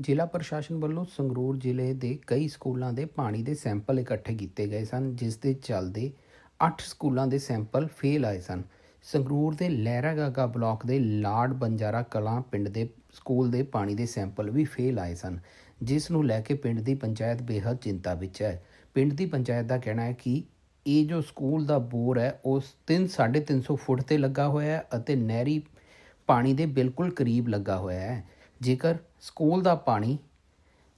ਜ਼ਿਲ੍ਹਾ ਪ੍ਰਸ਼ਾਸਨ ਵੱਲੋਂ ਸੰਗਰੂਰ ਜ਼ਿਲ੍ਹੇ ਦੇ ਕਈ ਸਕੂਲਾਂ ਦੇ ਪਾਣੀ ਦੇ ਸੈਂਪਲ ਇਕੱਠੇ ਕੀਤੇ ਗਏ ਸਨ, ਜਿਸ ਦੇ ਚੱਲਦੇ 8 ਸਕੂਲਾਂ ਦੇ ਸੈਂਪਲ ਫੇਲ ਆਏ ਸਨ। ਸੰਗਰੂਰ ਦੇ ਲਹਿਰਾਗਾਗਾ ਬਲਾਕ ਦੇ ਲਾਰਡ ਬੰਜਾਰਾ ਕਲਾਂ ਪਿੰਡ ਦੇ ਸਕੂਲ ਦੇ ਪਾਣੀ ਦੇ ਸੈਂਪਲ ਵੀ ਫੇਲ ਆਏ ਸਨ, ਜਿਸ ਨੂੰ ਲੈ ਕੇ ਪਿੰਡ ਦੀ ਪੰਚਾਇਤ ਬੇहद ਚਿੰਤਾ ਵਿੱਚ ਹੈ। ਪਿੰਡ ਦੀ ਪੰਚਾਇਤ ਦਾ ਕਹਿਣਾ ਹੈ ਕਿ ਇਹ ਜੋ ਸਕੂਲ ਦਾ ਬੋਰ ਹੈ ਉਸ 3 350 ਫੁੱਟ ਤੇ ਲੱਗਾ ਹੋਇਆ ਹੈ ਅਤੇ ਨਹਿਰੀ ਪਾਣੀ ਦੇ ਬਿਲਕੁਲ ਕਰੀਬ ਲੱਗਾ ਹੋਇਆ ਹੈ। ਜੇਕਰ ਸਕੂਲ ਦਾ ਪਾਣੀ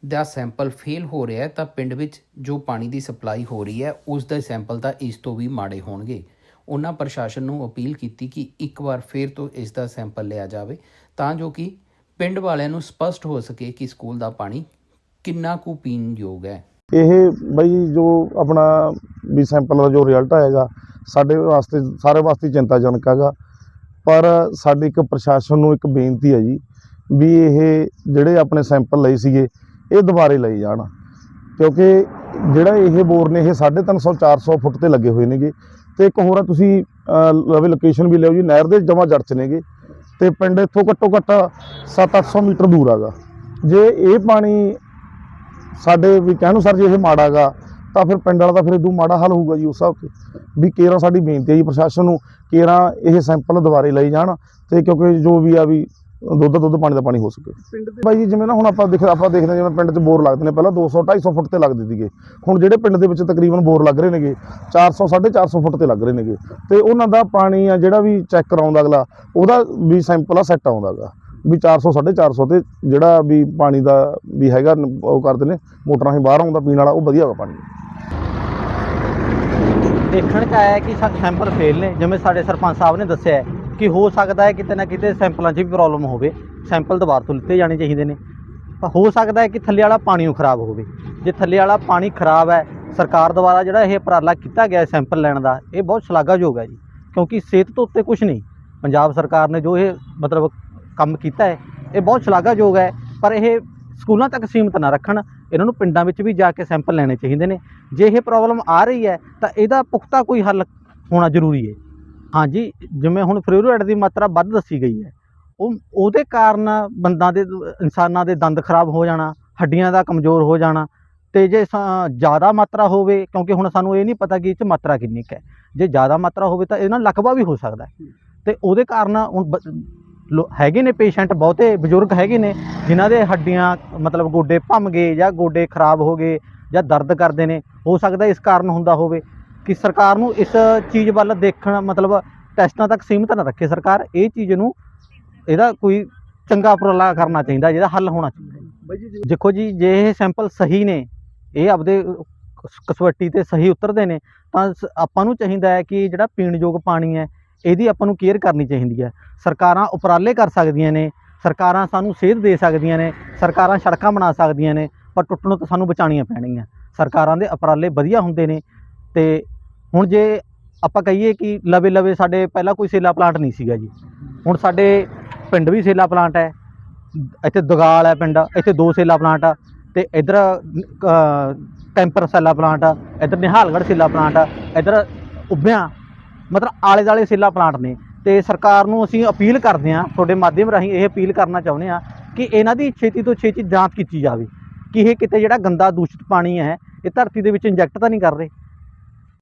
ਦਾ ਸੈਂਪਲ ਫੇਲ ਹੋ ਰਿਹਾ ਹੈ, ਤਾਂ ਪਿੰਡ ਵਿੱਚ ਜੋ ਪਾਣੀ ਦੀ ਸਪਲਾਈ ਹੋ ਰਹੀ ਹੈ, ਉਸ ਦਾ ਸੈਂਪਲ ਤਾਂ ਇਸ ਤੋਂ ਵੀ ਮਾੜੇ ਹੋਣਗੇ। ਉਹਨਾਂ ਪ੍ਰਸ਼ਾਸਨ ਨੂੰ ਅਪੀਲ ਕੀਤੀ ਕਿ ਇੱਕ ਵਾਰ ਫੇਰ ਤੋਂ ਇਸ ਦਾ ਸੈਂਪਲ ਲਿਆ ਜਾਵੇ, ਤਾਂ ਜੋ ਕਿ ਪਿੰਡ ਵਾਲਿਆਂ ਨੂੰ ਸਪਸ਼ਟ ਹੋ ਸਕੇ ਕਿ ਸਕੂਲ ਦਾ ਪਾਣੀ ਕਿੰਨਾ ਕੁ ਪੀਣ ਯੋਗ ਹੈ। ਇਹ ਬਈ ਜੋ ਆਪਣਾ ਵੀ ਸੈਂਪਲ ਦਾ ਜੋ ਰਿਜ਼ਲਟ ਆਏਗਾ, ਸਾਡੇ ਵਾਸਤੇ, ਸਾਰੇ ਵਾਸਤੇ ਚਿੰਤਾਜਨਕ ਹੈਗਾ। ਪਰ ਸਾਡੀ ਇੱਕ ਪ੍ਰਸ਼ਾਸਨ ਨੂੰ ਇੱਕ ਬੇਨਤੀ ਹੈ ਜੀ ਵੀ ਇਹ ਜਿਹੜੇ ਆਪਣੇ ਸੈਂਪਲ ਲਏ ਸੀਗੇ, ਇਹ ਦੁਬਾਰੇ ਲਏ ਜਾਣ। ਕਿਉਂਕਿ ਜਿਹੜਾ ਇਹ ਬੋਰ ਨੇ, ਇਹ 350 400 ਫੁੱਟ ਤੇ ਲੱਗੇ ਹੋਏ ਨੇਗੇ। ਤੇ ਇੱਕ ਹੋਰ ਆ, ਤੁਸੀਂ ਲਵੇ ਲੋਕੇਸ਼ਨ ਵੀ ਲਿਓ ਜੀ, ਨਹਿਰ ਦੇ ਜਮਾ ਜੜ ਚ ਨੇਗੇ। ਤੇ ਪਿੰਡ ਇੱਥੋਂ ਘੱਟੋ ਘੱਟ 7-800 ਮੀਟਰ ਦੂਰ ਹੈਗਾ ਜੇ ਇਹ ਪਾਣੀ ਸਾਡੇ ਵੀ ਕਹਿਣੋ ਸਰ ਜੇ ਇਹ ਮਾੜਾਗਾ ਤਾਂ ਫਿਰ ਪਿੰਡ ਵਾਲਾ ਤਾਂ ਫਿਰ ਇਦੋਂ ਮਾੜਾ ਹੱਲ ਹੋਊਗਾ ਜੀ ਉਸ ਹਿਸਾਬ ਤੇ। ਵੀ ਕੇਰਾਂ ਸਾਡੀ ਬੇਨਤੀ ਹੈ ਜੀ ਪ੍ਰਸ਼ਾਸਨ ਨੂੰ, ਕੇਰਾਂ ਇਹ ਸੈਂਪਲ ਦੁਬਾਰੇ ਲਈ ਜਾਣ। ਤੇ ਕਿਉਂਕਿ ਜੋ ਵੀ ਆ ਵੀ ਦੁੱਧ ਦੁੱਧ ਪਾਣੀ ਦਾ ਪਾਣੀ ਹੋ ਸਕੇ। ਪਿੰਡ ਦੇ ਬਾਈ ਜੀ ਜਿਵੇਂ ਨਾ ਹੁਣ ਆਪਾਂ ਦੇਖ ਆਪਾਂ ਦੇਖਦੇ ਜਿਵੇਂ ਪਿੰਡ 'ਚ ਬੋਰ ਲੱਗਦੇ ਨੇ ਪਹਿਲਾਂ 200 250 ਫੁੱਟ ਤੇ ਲੱਗਦੇ ਸੀਗੇ। ਹੁਣ ਜਿਹੜੇ ਪਿੰਡ ਦੇ ਵਿੱਚ ਤਕਰੀਬਨ ਬੋਰ ਲੱਗ ਰਹੇ ਨੇਗੇ 400 450 ਫੁੱਟ ਤੇ ਲੱਗ ਰਹੇ ਨੇਗੇ। ਤੇ ਉਹਨਾਂ ਦਾ ਪਾਣੀ ਆ ਜਿਹੜਾ ਵੀ ਚੈੱਕ ਕਰਾਉਂਦਾ ਅਗਲਾ ਉਹਦਾ ਵੀ ਸੈਂਪਲ ਆ ਸੈੱਟ ਆਉਂਦਾਗਾ ਵੀ 400 450 ਤੇ ਜਿਹੜਾ ਵੀ ਪਾਣੀ ਦਾ ਵੀ ਹੈਗਾ ਉਹ ਕਰਦੇ ਨੇ ਮੋਟਰਾਂ ਹੀ ਬਾਹਰ ਆਉਂਦਾ ਪੀਣ ਵਾਲਾ ਉਹ ਵਧੀਆ ਹੈਗਾ ਪਾਣੀ। ਦੇਖਣ ਚ ਆਇਆ ਕਿ ਸਾਡੇ ਸੈਂਪਲ ਫੇਲ ਨੇ ਜਿਵੇਂ ਸਾਡੇ ਸਰਪੰਚ ਸਾਹਿਬ ਨੇ ਦੱਸਿਆ ਕਿ ਹੋ ਸਕਦਾ ਹੈ ਕਿਤੇ ਨਾ ਕਿਤੇ ਸੈਂਪਲਾਂ 'ਚ ਵੀ ਪ੍ਰੋਬਲਮ ਹੋਵੇ। ਸੈਂਪਲ ਦੁਬਾਰਾ ਤੋਂ ਲਿੱਤੇ ਜਾਣੇ ਚਾਹੀਦੇ ਨੇ। ਪਰ ਹੋ ਸਕਦਾ ਹੈ ਕਿ ਥੱਲੇ ਵਾਲਾ ਪਾਣੀ ਓ ਖਰਾਬ ਹੋਵੇ। ਜੇ ਥੱਲੇ ਵਾਲਾ ਪਾਣੀ ਖਰਾਬ ਹੈ, ਸਰਕਾਰ ਦੁਆਰਾ ਜਿਹੜਾ ਇਹ ਉਪਰਾਲਾ ਕੀਤਾ ਗਿਆ ਸੈਂਪਲ ਲੈਣ ਦਾ, ਇਹ ਬਹੁਤ ਸ਼ਲਾਘਾਯੋਗ ਹੈ ਜੀ। ਕਿਉਂਕਿ ਸਿਹਤ ਤੋਂ ਉੱਤੇ ਕੁਝ ਨਹੀਂ। ਪੰਜਾਬ ਸਰਕਾਰ ਨੇ ਜੋ ਇਹ ਮਤਲਬ ਕੰਮ ਕੀਤਾ ਹੈ, ਇਹ ਬਹੁਤ ਸ਼ਲਾਘਾਯੋਗ ਹੈ। ਪਰ ਇਹ ਸਕੂਲਾਂ ਤੱਕ ਸੀਮਤ ਨਾ ਰੱਖਣ। ਇਹਨਾਂ ਨੂੰ ਪਿੰਡਾਂ ਵਿੱਚ ਵੀ ਜਾ ਕੇ ਸੈਂਪਲ ਲੈਣੇ ਚਾਹੀਦੇ ਨੇ। ਜੇ ਇਹ ਪ੍ਰੋਬਲਮ ਆ ਰਹੀ ਹੈ, ਤਾਂ ਇਹਦਾ ਪੁਖਤਾ ਕੋਈ ਹੱਲ ਹੋਣਾ ਜ਼ਰੂਰੀ ਹੈ। ਹਾਂਜੀ, ਜਿਵੇਂ ਹੁਣ ਫਲੋਰਾਈਡ ਦੀ ਮਾਤਰਾ ਵੱਧ ਦੱਸੀ ਗਈ ਹੈ, ਉਹ, ਉਹਦੇ ਕਾਰਨ ਬੰਦਾਂ ਦੇ, ਇਨਸਾਨਾਂ ਦੇ ਦੰਦ ਖਰਾਬ ਹੋ ਜਾਣਾ, ਹੱਡੀਆਂ ਦਾ ਕਮਜ਼ੋਰ ਹੋ ਜਾਣਾ, ਤੇ ਜੇ ਸ- ਜ਼ਿਆਦਾ ਮਾਤਰਾ ਹੋਵੇ, ਕਿਉਂਕਿ ਹੁਣ ਸਾਨੂੰ ਇਹ ਨਹੀਂ ਪਤਾ ਕਿ ਇਹ 'ਚ ਮਾਤਰਾ ਕਿੰਨੀ ਕੁ ਹੈ, ਜੇ ਜ਼ਿਆਦਾ ਮਾਤਰਾ ਹੋਵੇ ਤਾਂ ਇਹਦੇ ਨਾਲ ਲਕਵਾ ਵੀ ਹੋ ਸਕਦਾ ਹੈ, ਤੇ ਉਹਦੇ ਕਾਰਨ ਹੁਣ ਬ- ਲੋ- ਹੈਗੇ ਨੇ ਪੇਸ਼ੈਂਟ, ਬਹੁਤੇ ਬਜ਼ੁਰਗ ਹੈਗੇ ਨੇ, ਜਿਨ੍ਹਾਂ ਦੇ ਹੱਡੀਆਂ ਮਤਲਬ ਗੋਡੇ ਭੰਮ ਗਏ ਜਾਂ ਗੋਡੇ ਖਰਾਬ ਹੋ ਗਏ ਜਾਂ ਦਰਦ ਕਰਦੇ ਨੇ, ਹੋ ਸਕਦਾ ਇਸ ਕਾਰਨ ਹੁੰਦਾ ਹੋਵੇ ਕਿ ਸਰਕਾਰ ਨੂੰ ਇਸ ਚੀਜ਼ ਵੱਲ ਦੇਖਣ ਮਤਲਬ ਟੈਸਟਾਂ ਤੱਕ ਸੀਮਿਤ ਨਾ ਰੱਖੇ ਸਰਕਾਰ ਇਹ ਚੀਜ਼ ਨੂੰ ਇਹਦਾ ਕੋਈ ਚੰਗਾ ਉਪਰਾਲਾ ਕਰਨਾ ਚਾਹੀਦਾ ਜਿਹਦਾ ਹੱਲ ਹੋਣਾ ਚਾਹੀਦਾ। ਦੇਖੋ ਜੀ ਜੇ ਇਹ ਸੈਂਪਲ ਸਹੀ ਨੇ ਇਹ ਆਪਦੇ ਕਸ- ਕਸਵੱਟੀ ਤੇ ਸਹੀ ਉਤਰਦੇ ਨੇ ਤਾਂ ਆਪਾਂ ਨੂੰ ਚਾਹੀਦਾ ਹੈ ਕਿ ਜਿਹੜਾ ਪੀਣ ਯੋਗ ਪਾਣੀ ਹੈ ਇਹਦੀ ਆਪਾਂ ਨੂੰ ਕੇਅਰ ਕਰਨੀ ਚਾਹੀਦੀ ਹੈ। ਸਰਕਾਰਾਂ ਉਪਰਾਲੇ ਕਰ ਸਕਦੀਆਂ ਨੇ ਸਰਕਾਰਾਂ ਸਾਨੂੰ ਸੇਧ ਦੇ ਸਕਦੀਆਂ ਨੇ ਸਰਕਾਰਾਂ ਸੜਕਾਂ ਬਣਾ ਸਕਦੀਆਂ ਨੇ ਪਰ ਟੁੱਟਣੋਂ ਤਾਂ ਸਾਨੂੰ ਬਚਾਉਣੀਆਂ ਪੈਣਗੀਆਂ। ਸਰਕਾਰਾਂ ਦੇ ਉਪਰਾਲੇ ਵਧੀਆ ਹੁੰਦੇ ਨੇ ਤੇ ਹੁਣ ਜੇ ਆਪਾਂ ਕਹੀਏ ਕਿ ਲਵੇ ਲਵੇ ਸਾਡੇ ਪਹਿਲਾਂ ਕੋਈ ਸੇਲਾ ਪਲਾਂਟ ਨਹੀਂ ਸੀਗਾ ਜੀ। ਹੁਣ ਸਾਡੇ ਪਿੰਡ ਵੀ ਸੇਲਾ ਪਲਾਂਟ ਹੈ, ਇੱਥੇ ਦਗਾਲ ਹੈ ਪਿੰਡ, ਇੱਥੇ ਦੋ ਸੇਲਾ ਪਲਾਂਟ ਆ ਤੇ ਇਧਰ ਕੈਂਪਰ ਸੇਲਾ ਪਲਾਂਟ ਆ, ਇਧਰ ਨਿਹਾਲਗੜ੍ਹ ਸੇਲਾ ਪਲਾਂਟ ਆ, ਇਧਰ ਉੱਭਿਆਂ, ਮਤਲਬ ਆਲੇ ਦਾਲੇ ਸੇਲਾ ਪਲਾਂਟ ਨੇ। ਤੇ ਸਰਕਾਰ ਨੂੰ ਅਸੀਂ ਅਪੀਲ ਕਰਦੇ ਹਾਂ, ਤੁਹਾਡੇ ਮਾਧਿਅਮ ਰਾਹੀਂ ਇਹ ਅਪੀਲ ਕਰਨਾ ਚਾਹੁੰਦੇ ਹਾਂ ਕਿ ਇਹਨਾਂ ਦੀ ਛੇਤੀ ਤੋਂ ਛੇਤੀ ਜਾਂਚ ਕੀਤੀ ਜਾਵੇ ਕਿ ਇਹ ਕਿਤੇ ਜਿਹੜਾ ਗੰਦਾ ਦੂਸ਼ਿਤ ਪਾਣੀ ਹੈ, ਇਹ ਧਰਤੀ ਦੇ ਵਿੱਚ ਇੰਜੈਕਟ ਤਾਂ ਨਹੀਂ ਕਰ ਰਹੇ?